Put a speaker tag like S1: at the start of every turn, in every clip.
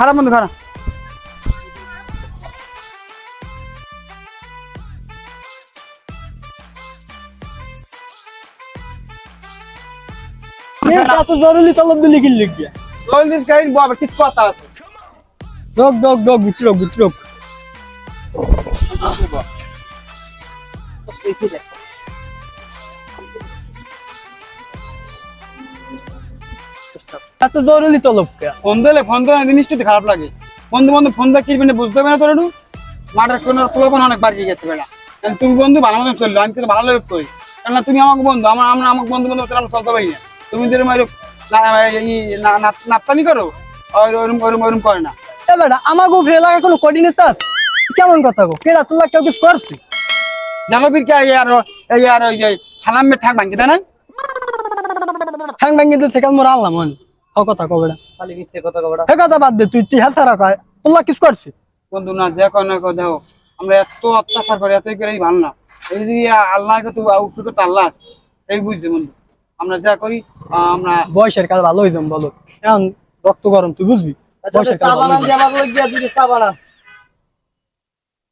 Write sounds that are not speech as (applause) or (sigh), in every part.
S1: খারাপ বন্ধু খারাপ
S2: এত জরুরি তলব দিলি কি লিখিয়া
S1: জলদিন কাহিন বাবা কিছু কথা আছে
S2: ডগ ডগ ডগ ভিতরক ভিতরক এত জরুরি তলব কে
S1: ফোন দিলে ফোন দেওয়া জিনিসটা খারাপ লাগে। বন্ধু বন্ধু ফোন কিনবেন বুঝতে হবে না তোর একটু? মাঠের কোনো পোলাপন অনেক বাড়িয়ে গেছে বেড়া তুমি বন্ধু ভালো মতন চলল আমি কিন্তু ভালো করি তুই আমাকে বন্ধু আমার আমরা আমাকে বন্ধু বন্ধু আমরা চলতে পারি না। তুমি নাপ্তানি করো ওরম ওরম ওরম করে না।
S2: বেটা আমাকে উপরে কোনো কোঅর্ডিনেটর কেমন কথা গো? কেডা তোলা কেউ কিছু করছি?
S1: জানো বীর কে আর এই আর ওই যে সালামের ঠাক ভাঙি দেয় নাই?
S2: হ্যাং ভাঙ্গি দিতে কাল মোর আনলাম মন ও কথা কো বেটা
S3: খালি মিথ্যে কথা কবড়া
S2: হে কথা বাদ দে তুই তুই হ্যাঁ সারা কয়। তোলা কিছু করছি?
S1: বন্ধু না যে কোনো কো দেখো আমরা এত অত্যাচার করি এত করে ভালো না এই যে আল্লাহকে তুই উপরে তো আল্লাহ এই বুঝছে বন্ধু। আমরা যা করি আমরা
S2: বয়সের কাজ ভালো হইতাম বলো। এখন রক্ত গরম তুই বুঝবি? বয়সের কাজ ভালো হইতাম।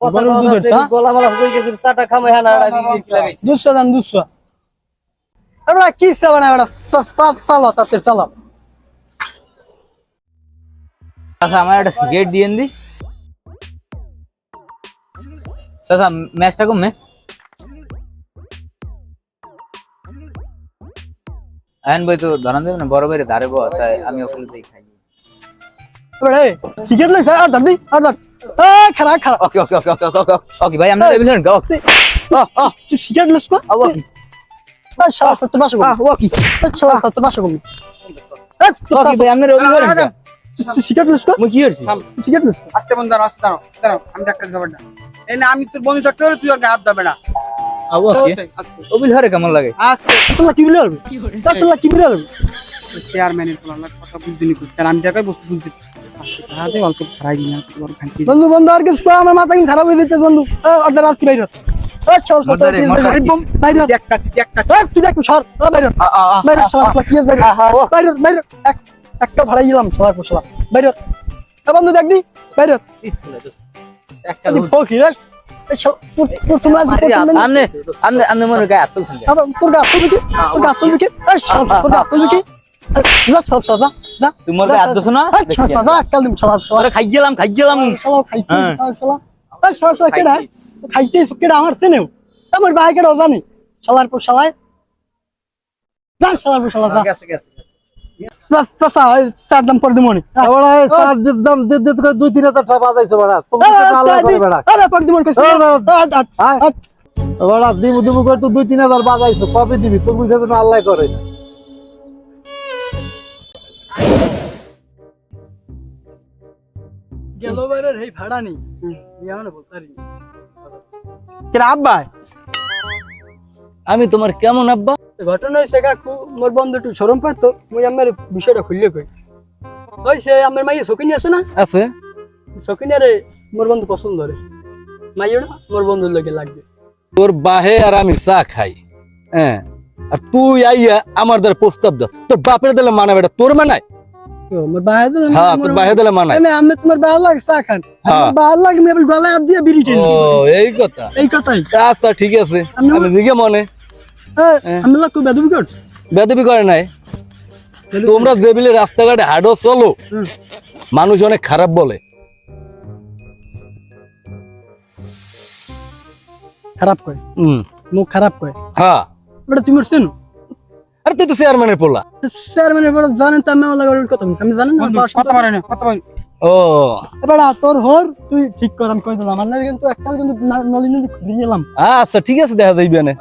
S3: আমার? গলা হয়ে গেছে চাটা খামে হ্যাঁ না দিয়েছি লাগাইছি
S2: দুশো দান দুশো এবার কি চাবা না এবার চালো তাতে চালো।
S4: আচ্ছা আমার একটা সিগারেট দিয়ে দি আচ্ছা ম্যাচটা কমে। আয়ন ভাই তো ধরান দেবে না বড় বাইরে ধারে বল তাই আমি ওখানে যাই খাই।
S2: এবার সিগারেট লইছে আর ধর দি আর ধর। খারাপ খারাপ।
S4: ওকে ওকে ওকে ওকে ওকে ভাই আমরা যাবেন না ওকে
S2: তুই সিগারেট লইছ কো? শালা তোর বাসা কম
S4: ওকে
S2: এই শালা তোর বাসা কম এই
S4: ভাই আমরা রবি করেন
S2: সিগারেট লইছ কো। সিগারেট
S1: আসতে বন্ধু দাঁড়াও আসতে দাঁড়াও দাঁড়াও আমি ডাক্তার যাব না। এই না আমি তোর বন্ধু থাকতে হলে তুই হাত দেবে না।
S4: হরে কেমন লাগে?
S1: আস্তে।
S2: তোলা কি বিলে হবে তোলা কি বিলে হবে
S1: চেয়ারম্যানের পোলা কথা বুঝিনি কারণ আমি দেখাই বস্তু বুঝছি
S2: বন্ধু বন্ধু আর কিছু কর, আমার মাথা খারাপ হয়ে যাচ্ছে বন্ধু। অর্ডার আজকে বাইরে?
S1: একটা
S2: তুই দেখ সর। এ বাইরে বন্ধু দেখ দি। বাইরে তোমরা
S4: মনে খাই গেলাম খাই গেলাম
S2: কেডা? খাইতে কেডা? আমার চেনেও। আমার ভাই জানি। শালার পর শালায়। শালার পর শালা
S3: গেছে গেছে
S2: চার দাম করে দিমনি।
S5: দাম দুই তিন হাজার টাকা বাজাইছে বেড়া। বেড়া। দিবু দিবু করে তো দুই তিন হাজার বাজাইছো। কবে দিবি? তুমি বুঝে তুমি আল্লাহ করে।
S2: বাইরের এই ভাড়া নি ইয়ানে বলতারি
S1: কেডা আব্বা?
S4: আমি তোমার কেমন আব্বা?
S2: ঘটনা হইছে কাকু মোর বন্ধু একটু শরম পায় তো মুই আমার বিষয়টা খুললে কই। হইছে আমার মাইয়ে সকিনি আছে না?
S4: আছে।
S2: সকিনারে মোর বন্ধু পছন্দ মাইয়েটা মোর বন্ধুর লগে লাগবে।
S6: তোর বাহে আর আমি চা খাই। হ্যাঁ। আর তুই আইয়া আমার দ্বারা প্রস্তাব দাও তোর বাপের দিলে মানাবে এটা তোর মানায়।
S2: মোর বাহে দিলে
S6: হ্যাঁ তোর বাহে দিলে মানায়
S2: আমি আমি তোমার বাহে লাগে চা খান। আমার বাহে লাগে আমি আবার গলায় হাত দিয়ে বিড়ি
S6: ও এই কথা।
S2: এই কথাই।
S6: আচ্ছা ঠিক আছে।
S2: আমি
S6: আমি দিকে মনে।
S2: আমি লাগ বেদবি করছি।
S6: বেদবি করে নাই। তোমরা যে বিলে রাস্তাঘাটে হাঁটো চলো। মানুষ অনেক খারাপ বলে।
S2: খারাপ কয়?
S6: হুম।
S2: মুখ খারাপ কয়?
S6: হ্যাঁ।
S2: তুমি চেনো
S6: আরে তুই তো চেয়ারম্যানের পোলা।
S2: চেয়ারম্যানের বড় জানেন তো আমি লাগে কথা আমি জানেন না?
S1: কথা পারে না কথা পারে
S6: ও।
S2: এবারে তোর হর তুই ঠিক কর আমি কই দিলাম। আমার কিন্তু একটা কিন্তু না- নলি নলি ঘুরিয়ে গেলাম
S6: আচ্ছা ঠিক আছে দেখা যাইবে না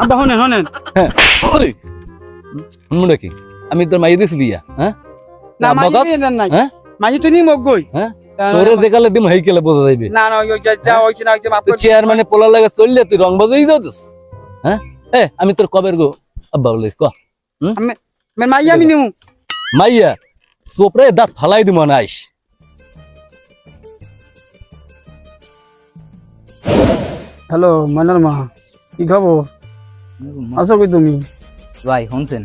S1: আব্বা হনেন হনেন
S6: হ্যাঁ। ওই, হুম নাকি? আমি তোর মাইয়ে দিছি বিয়া হ্যাঁ?
S1: না? দিয়ে দেন নাই।
S6: হ্যাঁ?
S1: মাঝি তুই নি মগই
S6: হ্যাঁ? তোরে যেকালে দিম হেইকেলে বোঝা যাইবে।
S1: না না ওই যা যা হইছে না হইছে মাপ
S6: তুই চেয়ারম্যানে পোলা লাগে চললে তুই রং বাজাই দাও হ্যাঁ? এ আমি তোর কবের গো আব্বা বলে ক
S1: মাইয়া আমি নিমু
S6: মাইয়া সোপরে দাঁত ফালাই দিব না আইস
S1: হ্যালো ময়নার মা কি খবর আছো কই তুমি
S4: ভাই শুনছেন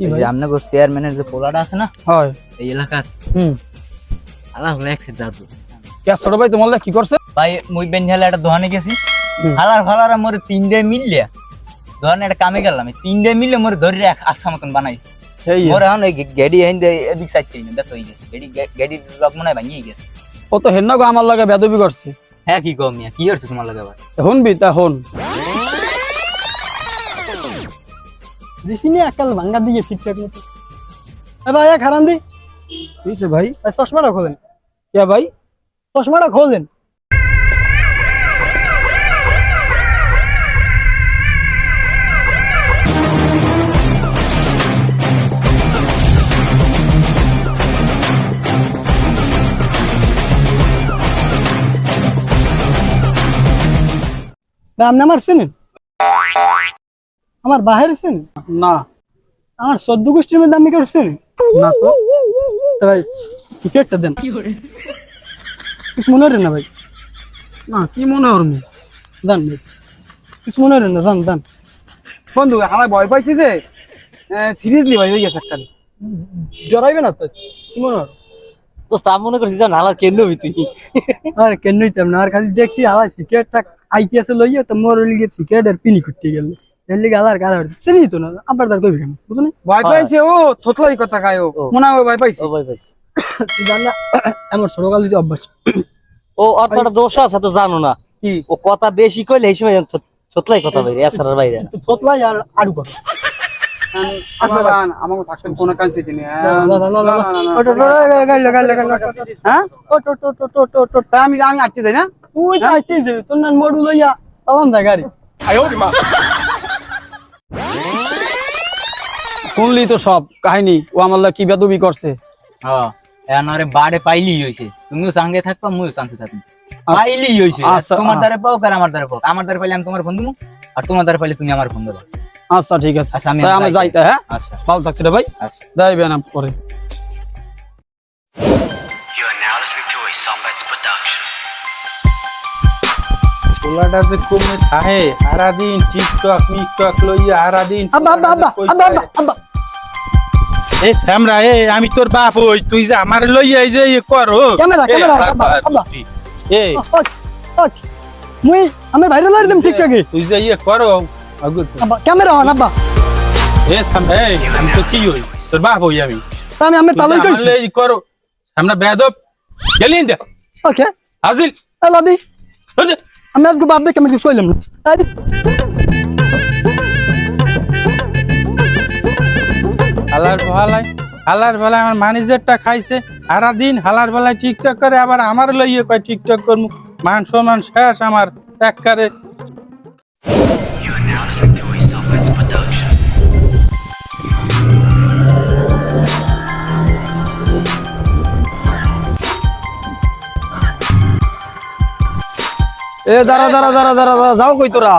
S4: এই যে আপনাকে চেয়ারম্যানের যে পোলাটা আছে না
S1: হয়
S4: এই এলাকার
S2: হুম।
S4: আলা হলো এক দাদু
S1: কে ছোট ভাই তোমার কি করছে
S4: ভাই মুই বেঞ্জালে একটা দোকানে গেছি হালার ফালার মোরে তিনটে মিললে দোকানে একটা কামে গেলাম তিনটে মিললে মোরে ধরে রাখ মতন বানাই। মোরে এখন ওই গেডি হেন এদিক সাইড চাই না দেখো এই যে গেডি গেডি লক মনে হয় ভাঙিয়ে গেছে।
S1: ও তো হেন গো আমার লাগে বেদবি করছে।
S4: হ্যাঁ কি কম কি হচ্ছে তোমার লাগে আবার?
S1: শুনবি তা হন
S2: দিছিনি একাল ভাঙ্গা দিয়ে ঠিকঠাক মতো এ ভাই হারান দি
S1: ভাই?
S2: চশমাটা খোলেন।
S1: কে ভাই?
S2: চশমাটা খোলেন। আপনি আমার চেনেন? আমার বাহির চেনেন?
S1: না।
S2: আমার চোদ্দ গোষ্ঠীর মধ্যে আপনি কেউ চেনেন?
S1: না তো।
S2: ভাই টিকিটটা দেন। কিছু মনে হয় না ভাই।
S1: না কি মনে হল
S2: দান ভাই। কিছু মনে হয় না দান দান।
S1: বন্ধু আমার ভয় পাইছি যে সিরিয়াসলি ভাই হয়ে গেছে একটা
S2: জড়াইবে না তো কি মনে হয়
S3: তো স্টাফ মনে করছিস জান হালার কেন তুই?
S2: আর কেন নিতাম না আর খালি দেখছি আবার সিগারেটটা আইতে লইয়া তো মোর লিগে সিগারেট আর পিনি গেল। এর লিগে আলার হচ্ছে চিনি তো না আবার তার কইবি কেন বুঝলি?
S1: ভয় পাইছে ও থতলাই কথা কায় ও। মনে হয় ভয় পাইছে।
S3: ভাই
S2: তুই (coughs) জান আমার (coughs) ছোটকাল যদি অভ্যাস।
S3: ও অত একটা দোষ আছে তো জানো না।
S1: কি?
S3: ও কথা বেশি কইলে এই সময় সতলাই কথা বাইরে এছাড়ার বাইরে।
S2: তুই থতলাই আর আড়ু কর
S1: বান আমাকে থাকতে কোনো কাজ দিতে নেই হ্যাঁ তা আমি আমি আটকে যাই না
S2: তুই চাইতে যাবি তোর না মডু লইয়া চালান দা গাড়ি
S1: শুনলি তো সব কাহিনী ও আমার কি বেদবি করছে
S4: হ্যাঁ বাড়ে পাইলি হইছে তুমিও সঙ্গে থাকবা মুইও সঙ্গে থাকব পাইলি হইছে
S1: আচ্ছা,
S4: তোমার দ্বারে পাও আর আমার দ্বারে পাও আমার দ্বারে পাইলে আমি তোমার ফোন দিবো আর তোমার দ্বারে পাইলে তুমি আমার ফোন দেবা
S1: আচ্ছা ঠিক আছে।
S4: আচ্ছা, আমি যাই।
S1: যাইতে হ্যাঁ?
S4: আচ্ছা।
S1: ভালো থাকছে রে ভাই।
S4: আচ্ছা।
S1: যাই বেন পরে.
S7: পোলাটা যে সারাদিন টিকটক মিকটক লইয়া সারাদিন এ শ্যামরা এ আমি তোর বাপ হই তুই যে আমার লইয়া এই যে ইয়ে করো
S2: ক্যামেরা,
S7: এ,
S2: ক্যামেরা,
S7: আবার
S2: আব্বা, আব্বা।
S7: তুই। এ।
S2: ওই, ওই, মুই আমি ভাইরাল টিকটকে।
S7: তুই যে ইয়ে করো।
S2: আব্বা ক্যামেরা হন আব্বা।
S7: এ শ্যামরা আমি তো কি হই? তোর বাপ হই আমি।
S2: তা আমি আমি তালই
S7: আমার
S2: কইছি।
S7: লইয়া ই করো। শ্যামরা বেদব গেলিন দে।
S2: ওকে।
S7: হাজিল
S2: আমি আজকে বাপ দেখে আমি কিছু কইলাম না।
S7: হালার হালার বেলায় আমার ম্যানেজারটা খাইছে। সারাদিন হালার বেলায় টিকটক করে আবার আমার লইয়ে কয় টিকটক করমু। মান সম্মান শেষ আমার। একবারে
S1: এ দাঁড়া দাঁড়া দাঁড়া দাঁড়া দাঁড়া, যাও কই তোরা?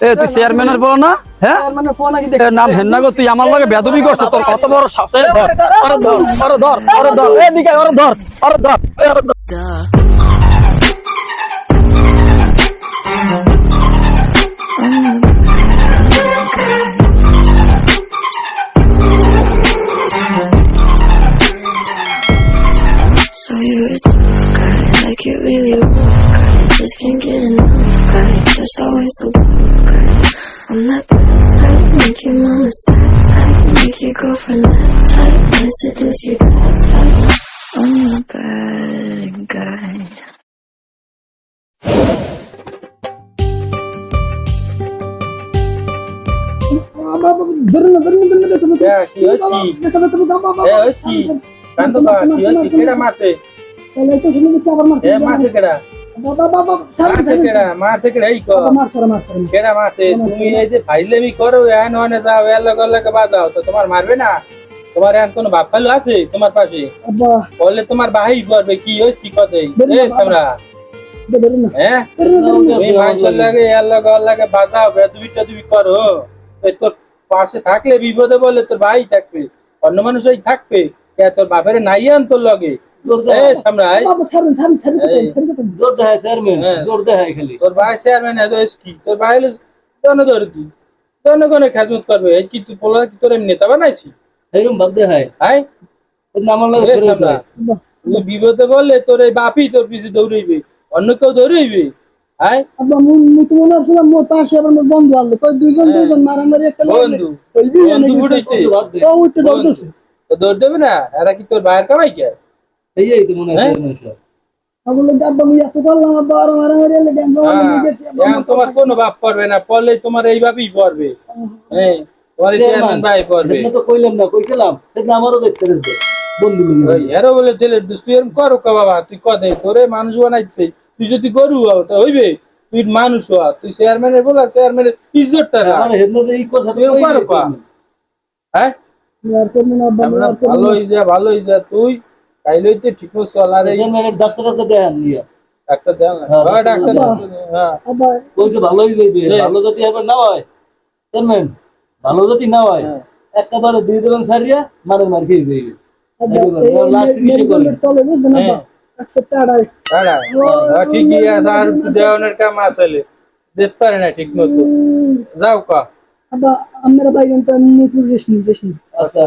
S1: এ তুই চেয়ারম্যানের বল না? হ্যাঁ? নাম হেন্না গো তুই আমার লাগে বেদবি করছিস তোর কত বড় এ, ধর আরে ধর ধর ধর এদিকে আরে ধর ধর ধর।
S8: just always so tough guy. I'm that bad type, make your mama sad type, make your girlfriend mad type, and seduce your dad type. I'm the bad guy.
S2: ধরুন না ধরুন না ধরুন না তুমি
S7: এ, কি হইছে কি?
S2: তুমি তুমি দাও বাবা
S7: এ হইছে কি কান্দ কা কি হইছে কেডা মারছে
S2: তাহলে তো শুনে দিতে আবার মারছে
S7: এ মারছে কেডা তুমি তোমার মারবে না? তোমার এখন কোন বাপ ফালু আছে তোমার পাশে? বললে তোমার ভাই করবে কি কথা হ্যাঁ? তুমি মানুষের লাগে এর লগে ওর লগে বাজাও বেদবি টেদবি করো। তোর পাশে থাকলে বিপদে বলে তোর ভাই থাকবে অন্য মানুষ ওই থাকবে তোর বাপের নাই আন তোর লগে। হ্যাঁ। খেজমত করবে। এই কি তুই পোলা কি তোর নেতা বানাইছি?
S3: এরকম ভাবতে হয়
S7: বিপদে বললে তোর এই বাপই তোর পিছে দৌড়াইবে। অন্য কেউ দৌড়াইবে। হ্যাঁ
S2: আব্বা মুই মুই তো মনে করছিলাম মোর পাশে আবার মোর বন্ধু আনলো। কই দুইজন দুইজন মারামারি একটা
S7: বন্ধু। বন্ধু
S2: ও উঠতে
S7: দৌড় দেবে না? এরা কি তোর ভাইয়ের কামাই কে? হ্যাঁ? হ্যাঁ, এখন তোমার কোনো বাপ পড়বে না পড়লে তোমার এই পড়বে। হ্যাঁ তোমার চেয়ারম্যান ভাই পড়বে।
S6: তো কইলাম না কইছিলাম সেদিন আমারও দেখতে দেখতে বন্ধু
S7: এরও বলে জেলের তুই এরকম করো কা বাবা তুই কদে তোরে মানুষ বানাইছে তুই যদি গরু হও তা হইবে তুই মানুষ হওয়া তুই চেয়ারম্যানের বলা চেয়ারম্যানের ইজ্জতটা
S6: আমার হেদনা এই কথা
S7: তুই করো হ্যাঁ। হয়ে যা হয়ে যা তুই তাইলে তো ঠিক মতো চল আর এই
S6: ডাক্তারটা দেন নিয়া
S7: ডাক্তার দেন
S6: হ্যাঁ,
S7: হ্যাঁ, ডাক্তার হ্যাঁ
S6: কইছে ভালোই যাইবে। ভালো যদি এবার না হয় চেয়ারম্যান ভালো যদি না হয়। একটা ধরে দিয়ে দেবেন সারিয়া মারের মার খেয়ে যাইবে লাস্ট
S2: তলে বুঝলেন
S7: ঠিকই আছে। আর দেওয়ানের কাম আসলে দেখতে পারে না ঠিক মতো। যাও কা
S2: আমরা তো রেশনি রেশনি
S6: আচ্ছা।